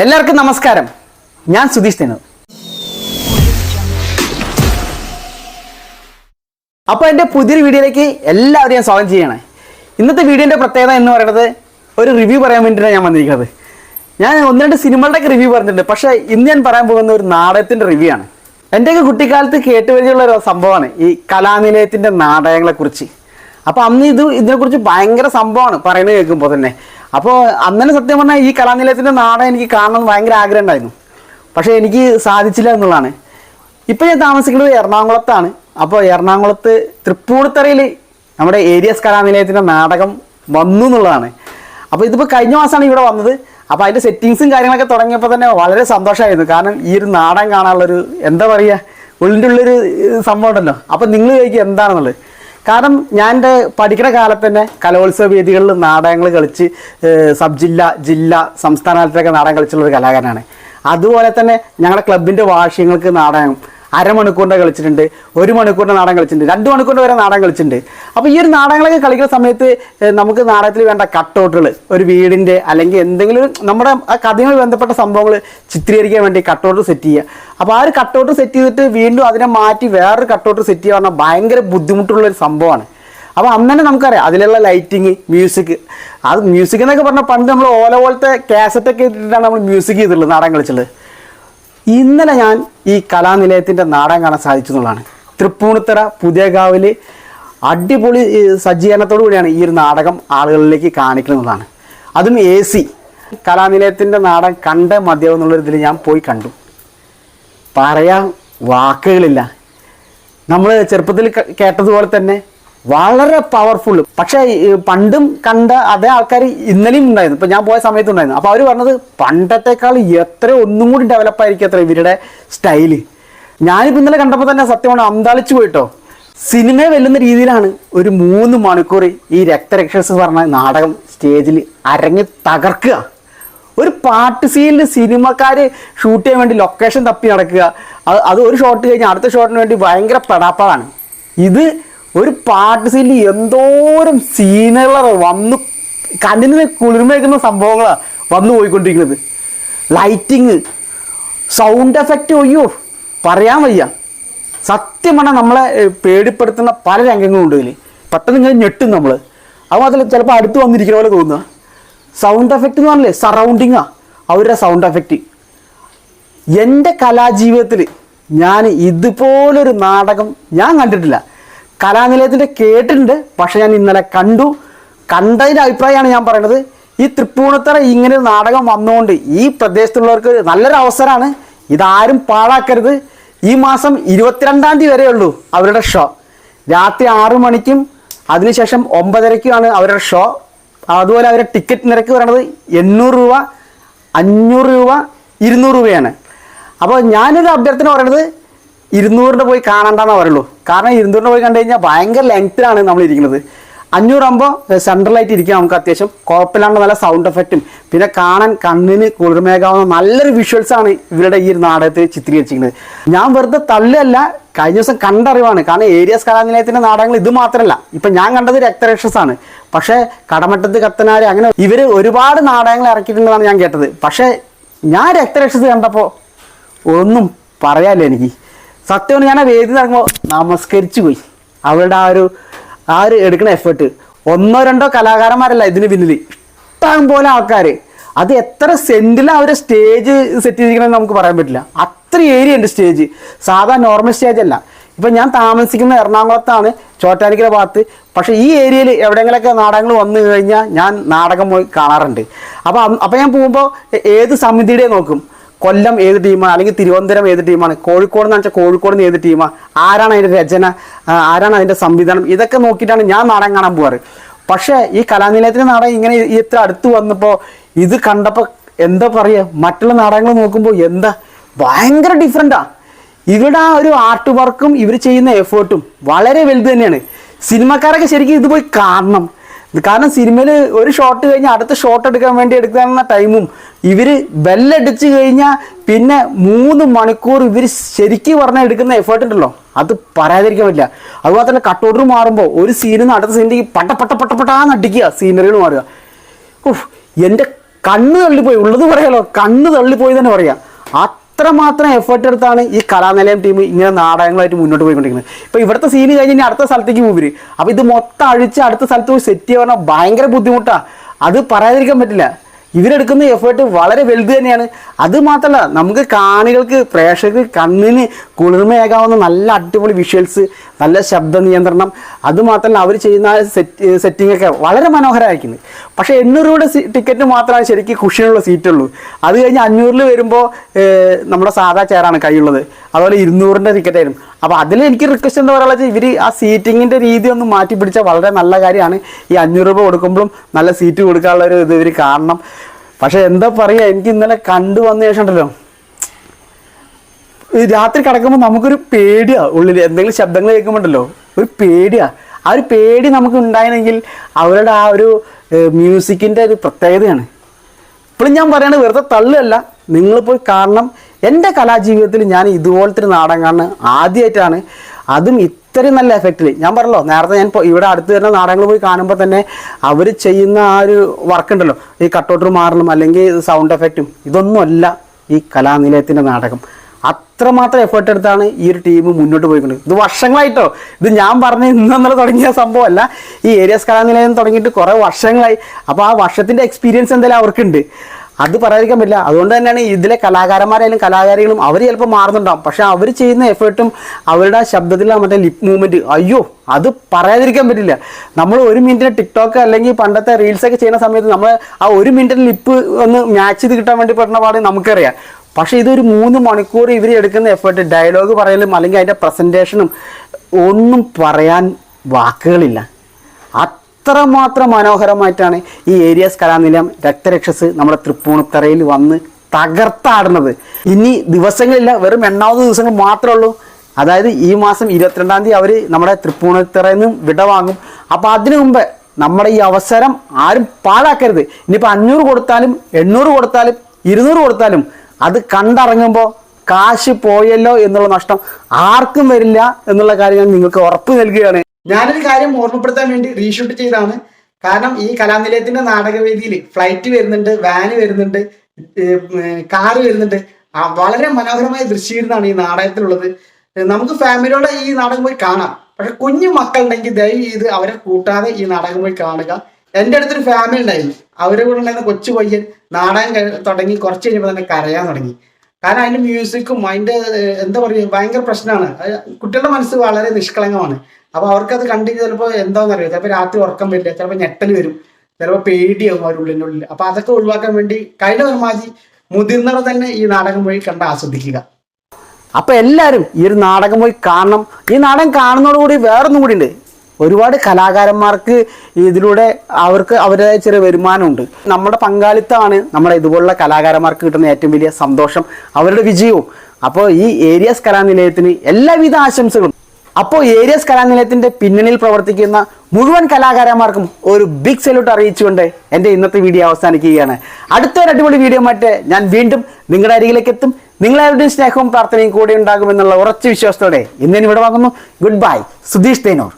എല്ലാവർക്കും നമസ്കാരം. ഞാൻ സുധീഷ് തേനു അപ്പോൾ എന്റെ പുതിയൊരു വീഡിയോയിലേക്ക് എല്ലാവരെയും സ്വാഗതം ചെയ്യണേ. ഇന്നത്തെ വീഡിയോന്റെ പ്രത്യേകത എന്ന് പറയുന്നത് ഒരു റിവ്യൂ പറയാൻ വേണ്ടിയിട്ടാണ് ഞാൻ വന്നിരിക്കുന്നത്. ഞാൻ ഒന്ന് രണ്ട് സിനിമകളുടെയൊക്കെ റിവ്യൂ പറഞ്ഞിട്ടുണ്ട്. പക്ഷേ ഇന്ന് ഞാൻ പറയാൻ പോകുന്ന ഒരു നാടകത്തിന്റെ റിവ്യൂ ആണ്. എന്റെയൊക്കെ കുട്ടിക്കാലത്ത് കേട്ടുവരികയുള്ള ഒരു സംഭവമാണ് ഈ കലാനിലയത്തിന്റെ നാടകങ്ങളെക്കുറിച്ച്. അപ്പോൾ അന്ന് ഇത് ഇതിനെക്കുറിച്ച് ഭയങ്കര സംഭവമാണ് പറയുന്നത് കേൾക്കുമ്പോൾ തന്നെ. അപ്പോൾ അന്നനെ സത്യം പറഞ്ഞാൽ ഈ കലാനിലയത്തിന്റെ നാടൻ എനിക്ക് കാണണമെന്ന് ഭയങ്കര ആഗ്രഹം ഉണ്ടായിരുന്നു. പക്ഷേ എനിക്ക് സാധിച്ചില്ല എന്നുള്ളതാണ്. ഇപ്പം ഞാൻ താമസിക്കുന്നത് എറണാകുളത്താണ്. അപ്പോൾ എറണാകുളത്ത് തൃപ്പൂണിത്തറയിൽ നമ്മുടെ ഏരിയസ് കലാനിലയത്തിന്റെ നാടകം വന്നു എന്നുള്ളതാണ്. അപ്പോൾ ഇതിപ്പോൾ കഴിഞ്ഞ മാസമാണ് ഇവിടെ വന്നത്. അപ്പോൾ അതിന്റെ സെറ്റിങ്സും കാര്യങ്ങളൊക്കെ തുടങ്ങിയപ്പോൾ തന്നെ വളരെ സന്തോഷമായിരുന്നു. കാരണം ഈ ഒരു നാടകം കാണാനുള്ളൊരു എന്താ പറയുക ഉള്ളിന്റെ ഉള്ളൊരു സംഭവം ഉണ്ടല്ലോ. അപ്പോൾ നിങ്ങൾ ചോദിക്കുക എന്താണെന്നുള്ളത്. കാരണം ഞാൻ എന്റെ പഠിക്കുന്ന കാലത്ത് തന്നെ കലോത്സവ വേദികളിൽ നാടകങ്ങൾ കളിച്ച് സബ് ജില്ല ജില്ല സംസ്ഥാനത്തിലൊക്കെ നാടകം കളിച്ചുള്ള ഒരു കലാകാരനാണ്. അതുപോലെ തന്നെ ഞങ്ങളുടെ ക്ലബിന്റെ വാർഷികങ്ങൾക്ക് നാടകം അരമണിക്കൂറിന്റെ കളിച്ചിട്ടുണ്ട് ഒരു മണിക്കൂറിന്റെ നാടകം കളിച്ചിട്ടുണ്ട് രണ്ട് മണിക്കൂറിന്റെ വരെ നാടകം കളിച്ചിട്ടുണ്ട്. അപ്പോൾ ഈ ഒരു നാടകങ്ങളൊക്കെ കളിക്കുന്ന സമയത്ത് നമുക്ക് നാടകത്തിൽ വേണ്ട കട്ടൗട്ടുകൾ ഒരു വീടിന്റെ അല്ലെങ്കിൽ എന്തെങ്കിലും നമ്മുടെ ആ കഥയുമായി ബന്ധപ്പെട്ട സംഭവങ്ങൾ ചിത്രീകരിക്കാൻ വേണ്ടി കട്ടൗട്ട് സെറ്റ് ചെയ്യുക. അപ്പോൾ ആ ഒരു കട്ടൗട്ട് സെറ്റ് ചെയ്തിട്ട് വീണ്ടും അതിനെ മാറ്റി വേറൊരു കട്ടൗട്ട് സെറ്റ് ചെയ്യുക പറഞ്ഞാൽ ഭയങ്കര ബുദ്ധിമുട്ടുള്ള ഒരു സംഭവമാണ്. അപ്പോൾ അന്ന് തന്നെ നമുക്കറിയാം അതിലുള്ള ലൈറ്റിങ് മ്യൂസിക് അത് മ്യൂസിക് എന്നൊക്കെ പറഞ്ഞാൽ പണ്ട് നമ്മൾ ഓല പോലത്തെ കാസറ്റൊക്കെ ഇട്ടിട്ടാണ് നമ്മൾ മ്യൂസിക് ചെയ്തിട്ടുള്ളത് നാടകം കളിച്ചുള്ളത് ഇന്നലെ ഞാൻ ഈ കലാനിലയത്തിന്റെ നാടകം കാണാൻ സാധിച്ചു എന്നുള്ളതാണ്. തൃപ്പൂണിത്തറ പുതിയകാവിൽ അടിപൊളി സജ്ജീകരണത്തോടു കൂടിയാണ് ഈ ഒരു നാടകം ആളുകളിലേക്ക് കാണിക്കുന്നതാണ് അതും എ സി കലാനിലയത്തിന്റെ നാടകം കണ്ട മദ്യം എന്നുള്ളൊരു ഇതിൽ ഞാൻ പോയി കണ്ടു. പറയാൻ വാക്കുകളില്ല. നമ്മൾ ചെറുപ്പത്തിൽ കേട്ടതുപോലെ തന്നെ വളരെ പവർഫുൾ പക്ഷേ പണ്ടും കണ്ട അതേ ആൾക്കാർ ഇന്നലെയും ഉണ്ടായിരുന്നു. ഇപ്പം ഞാൻ പോയ സമയത്ത് ഉണ്ടായിരുന്നു. അപ്പോൾ അവർ പറഞ്ഞത് പണ്ടത്തെക്കാൾ എത്ര ഒന്നും കൂടി ഡെവലപ്പ് ആയിരിക്കും അത്ര ഇവരുടെ സ്റ്റൈൽ ഞാനിപ്പോൾ ഇന്നലെ കണ്ടപ്പോൾ തന്നെ സത്യമാണ് അന്താളിച്ചു പോയിട്ടോ. സിനിമയെ വെല്ലുന്ന രീതിയിലാണ് ഒരു മൂന്ന് മണിക്കൂർ ഈ രക്തരക്ഷസ് പറഞ്ഞ നാടകം സ്റ്റേജിൽ അരങ്ങി തകർക്കുക. ഒരു പാട്ട് സീനിൽ സിനിമക്കാർ ഷൂട്ട് ചെയ്യാൻ വേണ്ടി ലൊക്കേഷൻ തപ്പി നടക്കുക. അത് അത് ഒരു ഷോട്ട് കഴിഞ്ഞ് അടുത്ത ഷോട്ടിന് വേണ്ടി ഭയങ്കര പെടാപ്പാടാണ്. ഇത് ഒരു പാട്ട് സീനിൽ എന്തോരം സീനുകളാണ് വന്ന് കണ്ണിന് കുളിർമയക്കുന്ന സംഭവങ്ങളാണ് വന്നു പോയിക്കൊണ്ടിരിക്കുന്നത്. ലൈറ്റിങ് സൗണ്ട് എഫക്റ്റ് ഒയ്യോ പറയാൻ വയ്യ. സത്യം പറഞ്ഞാൽ നമ്മളെ പേടിപ്പെടുത്തുന്ന പല രംഗങ്ങളും ഉണ്ട് ഇതിൽ പെട്ടെന്ന് ഇങ്ങനെ ഞെട്ടും നമ്മൾ അത് മാത്രമല്ല ചിലപ്പോൾ അടുത്ത് വന്നിരിക്കുന്ന പോലെ തോന്നുക. സൗണ്ട് എഫക്റ്റ് എന്ന് പറഞ്ഞില്ലേ? സറൗണ്ടിങ്ങാ അവരുടെ സൗണ്ട് എഫക്റ്റ് എന്റെ കലാജീവിതത്തിൽ ഞാൻ ഇതുപോലൊരു നാടകം ഞാൻ കണ്ടിട്ടില്ല. കലാനിലയത്തിന്റെ കേട്ടിട്ടുണ്ട്. പക്ഷെ ഞാൻ ഇന്നലെ കണ്ടു. കണ്ടതിന്റെ അഭിപ്രായമാണ് ഞാൻ പറയുന്നത് ഈ തൃപ്പൂണിത്തറ ഇങ്ങനെ ഒരു നാടകം വന്നുകൊണ്ട് ഈ പ്രദേശത്തുള്ളവർക്ക് നല്ലൊരു അവസരമാണ്. ഇതാരും പാഴാക്കരുത്. ഈ മാസം ഇരുപത്തിരണ്ടാം തീയതി വരെ ഉള്ളൂ അവരുടെ ഷോ. രാത്രി ആറു മണിക്കും അതിനുശേഷം ഒമ്പതരയ്ക്കുമാണ് അവരുടെ ഷോ. അതുപോലെ അവരുടെ ടിക്കറ്റ് നിരക്ക് പറയുന്നത് എണ്ണൂറ് രൂപ അഞ്ഞൂറ് രൂപ ഇരുന്നൂറ് രൂപയാണ്. അപ്പോൾ ഞാനൊരു അഭ്യർത്ഥന പറയുന്നത് ഇരുന്നൂറിന്റെ പോയി കാണണ്ടെന്നേ പറയുള്ളൂ. കാരണം ഇരുന്നൂറിന്റെ പോയി കണ്ടു കഴിഞ്ഞാൽ ഭയങ്കര ലെങ്ത്തിലാണ് നമ്മൾ ഇരിക്കുന്നത്. അഞ്ഞൂറാകുമ്പോൾ സെൻട്രലായിട്ട് ഇരിക്കാം നമുക്ക് അത്യാവശ്യം. കുഴപ്പമില്ലാണ്ട് നല്ല സൗണ്ട് എഫക്റ്റും പിന്നെ കാണാൻ കണ്ണിന് കുളിർമേകാവുന്ന നല്ലൊരു വിഷ്വൽസാണ് ഇവരുടെ ഈ നാടകത്തിൽ ചിത്രീകരിച്ചിരിക്കുന്നത്. ഞാൻ വെറുതെ തള്ളിയല്ല കഴിഞ്ഞ ദിവസം കണ്ടറിവാണ് കാരണം ഏരിയസ് കലാനിലയത്തിന്റെ നാടകങ്ങൾ ഇത് മാത്രമല്ല. ഇപ്പം ഞാൻ കണ്ടത് രക്തരക്ഷസാണ് പക്ഷേ കടമറ്റത്ത് കത്തനാർ അങ്ങനെ ഇവർ ഒരുപാട് നാടകങ്ങൾ ഇറക്കിയിട്ടുണ്ടെന്നാണ് ഞാൻ കേട്ടത്. പക്ഷേ ഞാൻ രക്തരക്ഷസ് കണ്ടപ്പോൾ ഒന്നും പറയാനില്ല എനിക്ക്. സത്യം ഞാൻ ആ വേദി നടക്കുമ്പോൾ നമസ്കരിച്ചു പോയി. അവരുടെ ആ ഒരു ആ ഒരു എടുക്കുന്ന എഫേർട്ട് ഒന്നോ രണ്ടോ കലാകാരന്മാരല്ല ഇതിന് പിന്നിൽ ഇഷ്ടം പോലെ ആൾക്കാർ അത് എത്ര സെന്റിലാണ് അവർ സ്റ്റേജ് സെറ്റ് ചെയ്തിരിക്കണമെന്ന് നമുക്ക് പറയാൻ പറ്റില്ല. അത്ര ഏരിയ ഉണ്ട് സ്റ്റേജ് സാധാ നോർമൽ സ്റ്റേജ് അല്ല. ഇപ്പം ഞാൻ താമസിക്കുന്ന എറണാകുളത്താണ് ചോറ്റാനിക്കര ഭാഗത്ത്. പക്ഷേ ഈ ഏരിയയിൽ എവിടെയെങ്കിലൊക്കെ നാടകങ്ങൾ വന്നു കഴിഞ്ഞാൽ ഞാൻ നാടകം പോയി കാണാറുണ്ട്. അപ്പോൾ അപ്പോൾ ഞാൻ പോകുമ്പോൾ ഏത് സമിതിയുടെ നോക്കും. കൊല്ലം ഏത് ടീമാണ് അല്ലെങ്കിൽ തിരുവനന്തപുരം ഏത് ടീമാണ് കോഴിക്കോട് എന്ന് വെച്ചാൽ കോഴിക്കോട് ഏത് ടീമാണ് ആരാണ് അതിന്റെ രചന? ആരാണ് അതിന്റെ സംവിധാനം? ഇതൊക്കെ നോക്കിയിട്ടാണ് ഞാൻ നാടകം കാണാൻ പോവാറ്. പക്ഷേ ഈ കലാനിലയത്തിന്റെ നാടകം ഇങ്ങനെ ഇത്ര അടുത്ത് വന്നപ്പോൾ ഇത് കണ്ടപ്പോൾ എന്താ പറയുക മറ്റുള്ള നാടകങ്ങൾ നോക്കുമ്പോൾ എന്താ? ഭയങ്കര ഡിഫറെന്റാ ഇവിടെ ആ ഒരു ആർട്ട് വർക്കും ഇവർ ചെയ്യുന്ന എഫേർട്ടും വളരെ വലുത് തന്നെയാണ്. സിനിമക്കാരൊക്കെ ശരിക്കും ഇത് പോയി കാണണം. കാരണം സിനിമയിൽ ഒരു ഷോട്ട് കഴിഞ്ഞാൽ അടുത്ത ഷോട്ട് എടുക്കാൻ വേണ്ടി എടുക്കുന്ന ടൈമും ഇവർ ബെല്ലടിച്ച് കഴിഞ്ഞാൽ പിന്നെ മൂന്ന് മണിക്കൂർ ഇവർ ശരിക്കും പറഞ്ഞാൽ എടുക്കുന്ന എഫേർട്ട് ഉണ്ടല്ലോ. അത് പറയാതിരിക്കാൻ പറ്റില്ല. അതുപോലെ തന്നെ ഓർഡർ മാറുമ്പോൾ ഒരു സീനിൽ നിന്ന് അടുത്ത സീനിലേക്ക് പട്ട പട്ട പട്ട പട്ടാന്ന് അടിക്കുക സീനറികൾ മാറുക. ഓഹ് എന്റെ കണ്ണ് തള്ളിപ്പോയി. ഉള്ളത് പറയാലോ കണ്ണ് തള്ളിപ്പോയി തന്നെ പറയാം. അത്രമാത്രം എഫേർട്ട് എടുത്താണ് ഈ കലാനിലയം ടീം ഇങ്ങനെ നാടകങ്ങളായിട്ട് മുന്നോട്ട് പോയിക്കൊണ്ടിരിക്കുന്നത്. ഇപ്പൊ ഇവിടുത്തെ സീന് കഴിഞ്ഞ് ഇനി അടുത്ത സ്ഥലത്തേക്ക് പോവര് അപ്പോൾ ഇത് മൊത്തം അഴിച്ച് അടുത്ത സ്ഥലത്ത് പോയി സെറ്റ് ചെയ്യാൻ ഭയങ്കര ബുദ്ധിമുട്ടാ. അത് പറയാതിരിക്കാൻ പറ്റില്ല. ഇവരെടുക്കുന്ന എഫേർട്ട് വളരെ വലുത് തന്നെയാണ്. അത് മാത്രമല്ല നമുക്ക് കാണികൾക്ക് പ്രേക്ഷകർക്ക് കണ്ണിന് കുളിർമയാകാവുന്ന നല്ല അടിപൊളി വിഷ്വൽസ് നല്ല ശബ്ദ നിയന്ത്രണം. അത് മാത്രമല്ല അവർ ചെയ്യുന്ന സെറ്റ് സെറ്റിംഗ് ഒക്കെ വളരെ മനോഹരമായിരിക്കുന്നത് പക്ഷേ എണ്ണൂറ് രൂപയുടെ ടിക്കറ്റ് മാത്രമാണ് ശരിക്കും കുഷിനുള്ള സീറ്റുള്ളൂ അത് കഴിഞ്ഞ് അഞ്ഞൂറിൽ വരുമ്പോൾ നമ്മുടെ സാധാ ചെയറാണ് കൈയുള്ളത്. അതുപോലെ ഇരുന്നൂറിന്റെ ടിക്കറ്റ് ആയിരുന്നു. അപ്പോൾ അതിൽ എനിക്ക് റിക്വസ്റ്റ് എന്താ പറയുക ഇവർ ആ സീറ്റിങ്ങിന്റെ രീതി ഒന്ന് മാറ്റി പിടിച്ചാൽ വളരെ നല്ല കാര്യമാണ്. ഈ അഞ്ഞൂറ് രൂപ കൊടുക്കുമ്പോഴും നല്ല സീറ്റ് കൊടുക്കാനുള്ള ഒരു ഇത് ഇവർ കാണണം പക്ഷേ എന്താ പറയുക എനിക്ക് ഇന്നലെ കണ്ടു വന്ന ശേഷം ഉണ്ടല്ലോ. രാത്രി കിടക്കുമ്പോൾ നമുക്കൊരു പേടിയാണ് ഉള്ളിൽ എന്തെങ്കിലും ശബ്ദങ്ങൾ കേൾക്കുമ്പോണ്ടല്ലോ. ഒരു പേടിയാണ് ആ ഒരു പേടി നമുക്ക് ഉണ്ടായിരുന്നെങ്കിൽ അവരുടെ ആ ഒരു മ്യൂസിക്കിന്റെ ഒരു പ്രത്യേകതയാണ്. ഇപ്പോഴും ഞാൻ പറയണത് വെറുതെ തള്ളുമല്ല നിങ്ങൾ പോയി കാണണം എന്റെ കലാജീവിതത്തിൽ ഞാൻ ഇതുപോലത്തെ ഒരു നാടകം കാണുന്നത് ആദ്യമായിട്ടാണ്. അതും ഇത്രയും നല്ല എഫക്റ്റിൽ ഞാൻ പറഞ്ഞല്ലോ നേരത്തെ ഞാൻ ഇവിടെ അടുത്ത് വരുന്ന നാടകങ്ങൾ പോയി കാണുമ്പോൾ തന്നെ അവർ ചെയ്യുന്ന ആ ഒരു വർക്ക് ഉണ്ടല്ലോ. ഈ കട്ടൗട്ടർ മാറണം അല്ലെങ്കിൽ സൗണ്ട് എഫക്റ്റും ഇതൊന്നുമല്ല ഈ കലാനിലയത്തിന്റെ നാടകം. അത്രമാത്രം എഫേർട്ട് എടുത്താണ് ഈ ഒരു ടീം മുന്നോട്ട് പോയിക്കൊണ്ട്. ഇത് വർഷങ്ങളായിട്ടോ. ഇത് ഞാൻ പറഞ്ഞ ഇന്നലെ തുടങ്ങിയ സംഭവമല്ല. ഈ ഏരിയസ് കലാനിലയം തുടങ്ങിയിട്ട് കുറേ വർഷങ്ങളായി. അപ്പോൾ ആ വർഷത്തിന്റെ എക്സ്പീരിയൻസ് എന്തായാലും അവർക്കുണ്ട്. അത് പറയാതിരിക്കാൻ പറ്റില്ല. അതുകൊണ്ട് തന്നെയാണ് ഇതിലെ കലാകാരന്മാരായാലും കലാകാരികളും അവർ ചിലപ്പോൾ മാറുന്നുണ്ടാവും. പക്ഷെ അവർ ചെയ്യുന്ന എഫേർട്ടും അവരുടെ ആ ശബ്ദത്തിലെ മറ്റേ ലിപ് മൂവ്മെന്റ് അയ്യോ അത് പറയാതിരിക്കാൻ പറ്റില്ല. നമ്മൾ ഒരു മിനിറ്റിന് ടിക്ടോക്ക് അല്ലെങ്കിൽ പണ്ടത്തെ റീൽസ് ഒക്കെ ചെയ്യുന്ന സമയത്ത് നമ്മൾ ആ ഒരു മിനിറ്റിന് ലിപ്പ് ഒന്ന് മാച്ച് ചെയ്ത് കിട്ടാൻ വേണ്ടി പെടുന്ന പാട് നമുക്കറിയാം. പക്ഷേ ഇതൊരു മൂന്ന് മണിക്കൂർ ഇവർ എടുക്കുന്ന എഫേർട്ട് ഡയലോഗ് പറയലും അല്ലെങ്കിൽ അതിന്റെ പ്രസന്റേഷനും ഒന്നും പറയാൻ വാക്കുകളില്ല. അത്രമാത്രം മനോഹരമായിട്ടാണ് ഈ ഏരിയസ് കലാനിലയം രക്തരക്ഷസ് നമ്മുടെ തൃപ്പൂണിത്തറയിൽ വന്ന് തകർത്താടുന്നത്. ഇനി ദിവസങ്ങളില്ല വെറും എണ്ണാമത് ദിവസങ്ങൾ മാത്രമേ ഉള്ളൂ. അതായത് ഈ മാസം ഇരുപത്തിരണ്ടാം തീയതി അവർ നമ്മുടെ തൃപ്പൂണിത്തറയിൽ നിന്നും വിടവാങ്ങും അപ്പോൾ അതിനു മുമ്പ് നമ്മുടെ ഈ അവസരം ആരും പാഴാക്കരുത്. ഇനിയിപ്പോൾ അഞ്ഞൂറ് കൊടുത്താലും എണ്ണൂറ് കൊടുത്താലും ഇരുന്നൂറ് കൊടുത്താലും അത് കണ്ടിറങ്ങുമ്പോൾ കാശ് പോയല്ലോ എന്നുള്ള നഷ്ടം ആർക്കും വരില്ല എന്നുള്ള കാര്യം ഞാൻ നിങ്ങൾക്ക് ഉറപ്പ് നൽകുകയാണ്. ഞാനൊരു കാര്യം ഓർമ്മപ്പെടുത്താൻ വേണ്ടി റീഷൂട്ട് ചെയ്താണ് കാരണം ഈ കലാനിലയത്തിന്റെ നാടകവേദിയിൽ ഫ്ലൈറ്റ് വരുന്നുണ്ട് വാന് വരുന്നുണ്ട് കാറ് വരുന്നുണ്ട്. വളരെ മനോഹരമായ ദൃശ്യീകരണമാണ് ഈ നാടകത്തിലുള്ളത്. നമുക്ക് ഫാമിലിയോടെ ഈ നാടകം പോയി കാണാം. പക്ഷെ കുഞ്ഞു മക്കളുണ്ടെങ്കിൽ ദയവ് ചെയ്ത് അവരെ കൂട്ടാതെ ഈ നാടകം പോയി കാണുക. എന്റെ അടുത്തൊരു ഫാമിലി ഉണ്ടായിരുന്നു അവരുടെ കൂടെ ഉണ്ടായിരുന്ന കൊച്ചു പയ്യൻ നാടകം തുടങ്ങി കുറച്ച് കഴിഞ്ഞപ്പോൾ തന്നെ കരയാൻ തുടങ്ങി. കാരണം അതിന്റെ മ്യൂസിക്കും അതിന്റെ എന്താ പറയുക ഭയങ്കര പ്രശ്നമാണ്. കുട്ടികളുടെ മനസ്സ് വളരെ നിഷ്കളങ്കമാണ്. അപ്പൊ അവർക്ക് അവർക്കത് കണ്ടിട്ട് ചിലപ്പോൾ എന്താണെന്ന് അറിയാം ചിലപ്പോൾ രാത്രി ഉറക്കം വരില്ല. ചിലപ്പോൾ ഞെട്ടൽ വരും. ചിലപ്പോൾ പേടിയാവും അവരുടെ ഉള്ളിനുള്ളിൽ അപ്പൊ അതൊക്കെ ഒഴിവാക്കാൻ വേണ്ടി കഴിഞ്ഞ പരമാവധി മുതിർന്നവർ തന്നെ ഈ നാടകം വഴി കണ്ട് ആസ്വദിക്കുക. അപ്പൊ എല്ലാരും ഈ ഒരു നാടകം പോയി കാണണം. ഈ നാടകം കാണുന്നതോടുകൂടി വേറൊന്നും കൂടി ഉണ്ട്. ഒരുപാട് കലാകാരന്മാർക്ക് ഇതിലൂടെ അവർക്ക് അവരുടേതായ ചെറിയ വരുമാനമുണ്ട് നമ്മുടെ പങ്കാളിത്തമാണ് നമ്മുടെ ഇതുപോലുള്ള കലാകാരന്മാർക്ക് കിട്ടുന്ന ഏറ്റവും വലിയ സന്തോഷം. അവരുടെ വിജയവും. അപ്പോൾ ഈ ഏരിയസ് കലാനിലയത്തിന് എല്ലാവിധ ആശംസകളും. അപ്പോൾ ഏരിയസ് കലാനിലയത്തിന്റെ പിന്നണിയിൽ പ്രവർത്തിക്കുന്ന മുഴുവൻ കലാകാരന്മാർക്കും ഒരു ബിഗ് സല്യൂട്ട് അറിയിച്ചുകൊണ്ട് എന്റെ ഇന്നത്തെ വീഡിയോ അവസാനിക്കുകയാണ്. അടുത്തൊരു അടിപൊളി വീഡിയോ മറ്റേ ഞാൻ വീണ്ടും നിങ്ങളുടെ അരികിലേക്ക് എത്തും. നിങ്ങളെവരുടെയും സ്നേഹവും പ്രാർത്ഥനയും കൂടെ ഉണ്ടാകുമെന്നുള്ള ഉറച്ച വിശ്വാസത്തോടെ ഇന്നിവിടെ വാങ്ങുന്നു ഗുഡ് ബൈ സുധീഷ് തേനൂർ.